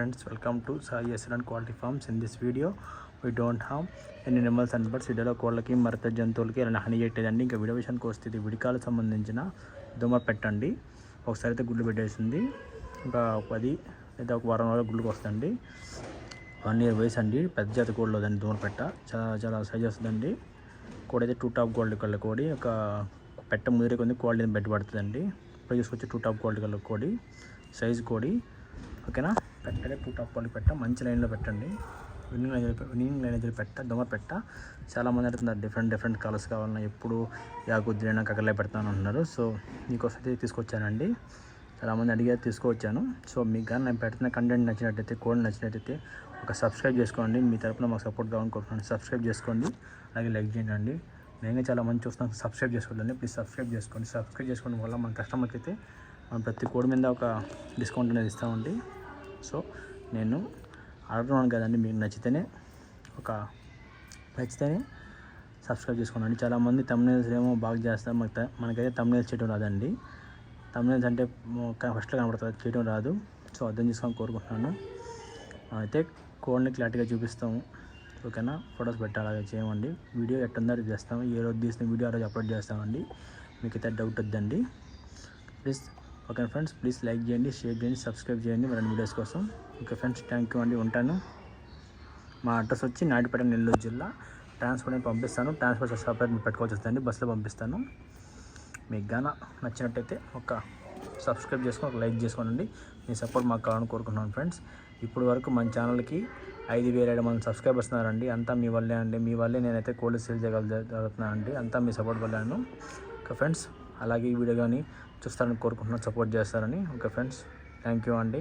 friends, welcome to Sai Excellent Quality Farms. In this video, we don't harm any animals and birds. ఇడలో కోళ్ళకి మరత జంతువులకి ఇలా honey చేయట్లేదండి ఇంకా video విషయానికి వస్తే ఇది విడికాలకు సంబంధించిన దోమ పెట్టండి. ఒకసారి అయితే గుడ్లు పెట్టేసింది. ఇంకా పది లేదా ఒక వారం రోజులు గుడ్లకు వస్తుందండి. వన్ ఇయర్ వయసు అండి పెద్ద జాతి కోళ్ళు దాన్ని దోమ పెట్ట. చాలా చాలా సైజ్ వస్తుందండి. కోడి అయితే టూ టాప్ గోల్డ్ కళ్ళ కోడి. ఒక పెట్ట ముదిరి కొంది క్వాలిటీ బెడ్ పడుతుందండి ఇప్పుడు చూసుకొచ్చి టూ టాప్ గోల్డ్ కళ్ళ కోడి సైజ్ కోడి. ఓకేనా? పెట్టలే టూ టాప్ పెట్ట మంచి లైన్లో పెట్టండి. విన్నింగ్ లైన్ విన్నింగ్ లైన్ ఎదురు పెట్ట దొంగ పెట్ట. చాలామంది అడుగుతున్నారు డిఫరెంట్ డిఫరెంట్ కలర్స్ కావాలన్నా ఎప్పుడు యాగుద్దిరైనా కక్కలే పెడతాను అంటున్నారు. సో మీకోసం అయితే తీసుకొచ్చానండి. చాలామంది అడిగారు తీసుకువచ్చాను సో మీకు కానీ నేను పెడుతున్న కంటెంట్ నచ్చినట్టయితే కోడ్ నచ్చినట్టయితే ఒక సబ్స్క్రైబ్ చేసుకోండి. మీ తరపున మాకు సపోర్ట్ కావాలని కోరుకుంటున్నాను. సబ్స్క్రైబ్ చేసుకోండి. అలాగే లైక్ చేయండి. అండి నేను చాలా మంది చూస్తాను సబ్స్క్రైబ్ చేసుకోండి ప్లీజ్ సబ్స్క్రైబ్ చేసుకోండి. సబ్స్క్రైబ్ చేసుకోవడం వల్ల మన కస్టమర్కి అయితే మనం ప్రతి కోడి మీద ఒక డిస్కౌంట్ అనేది ఇస్తామండి. సో నేను అడుగుతున్నాను కదండి మీకు నచ్చితేనే ఒక నచ్చితేనే సబ్స్క్రైబ్ చేసుకోండి. చాలామంది తమ్నేల్స్ ఏమో బాగా చేస్తారు. మనకి మనకైతే తమ్నేల్స్ చేయడం రాదండి. తమ్నేల్స్ అంటే ఫస్ట్లో కనబడుతుంది చేయడం రాదు. సో అర్థం చేసుకొని కోరుకుంటున్నాను. అయితే కోడ్ని క్లారిటీగా చూపిస్తాము. ఓకేనా? ఫొటోస్ పెట్టాలి అలాగే చేయమండి వీడియో ఎట్టుందో అది చేస్తాము. ఏ రోజు తీసిన వీడియో ఆ రోజు అప్లోడ్ చేస్తామండి. మీకు అయితే డౌట్ వద్దండి. Please okay friends please like చేయండి షేర్ చేయండి సబ్స్క్రైబ్ చేయండి. మరిన్ని వీడియోస్ కోసం ఓకే ఫ్రెండ్స్ థ్యాంక్ యూ అండి ఉంటాను. మా అడ్రస్ వచ్చి నాయుడుపేట నెల్లూరు జిల్లా. ట్రాన్స్పోర్ట్ నేను పంపిస్తాను. ట్రాన్స్పోర్ట్ సపరేట్ మీరు పెట్టుకోవాల్సి వస్తుంది బస్సులో పంపిస్తాను. మీకు గాన నచ్చినట్టయితే ఒక సబ్స్క్రైబ్ చేసుకొని ఒక లైక్ చేసుకోండి మీ సపోర్ట్ మాకు కావాలని కోరుకుంటున్నాను ఫ్రెండ్స్. ఇప్పుడు వరకు మన ఛానల్కి ఐదు వేల ఏడు మంది సబ్స్క్రైబర్స్ ఉన్నారండి. అంతా మీ వల్లే అండి. మీ వల్లే నేనైతే కోల్డ్ సేల్ చేయగలుగుతున్నాను అండి అంతా మీ సపోర్ట్ వల్లేను ఓకే ఫ్రెండ్స్ అలాగే ఈ వీడియో కానీ చూస్తారని కోరుకుంటున్నాను సపోర్ట్ చేస్తారని. ఓకే ఫ్రెండ్స్ థ్యాంక్ యూ అండి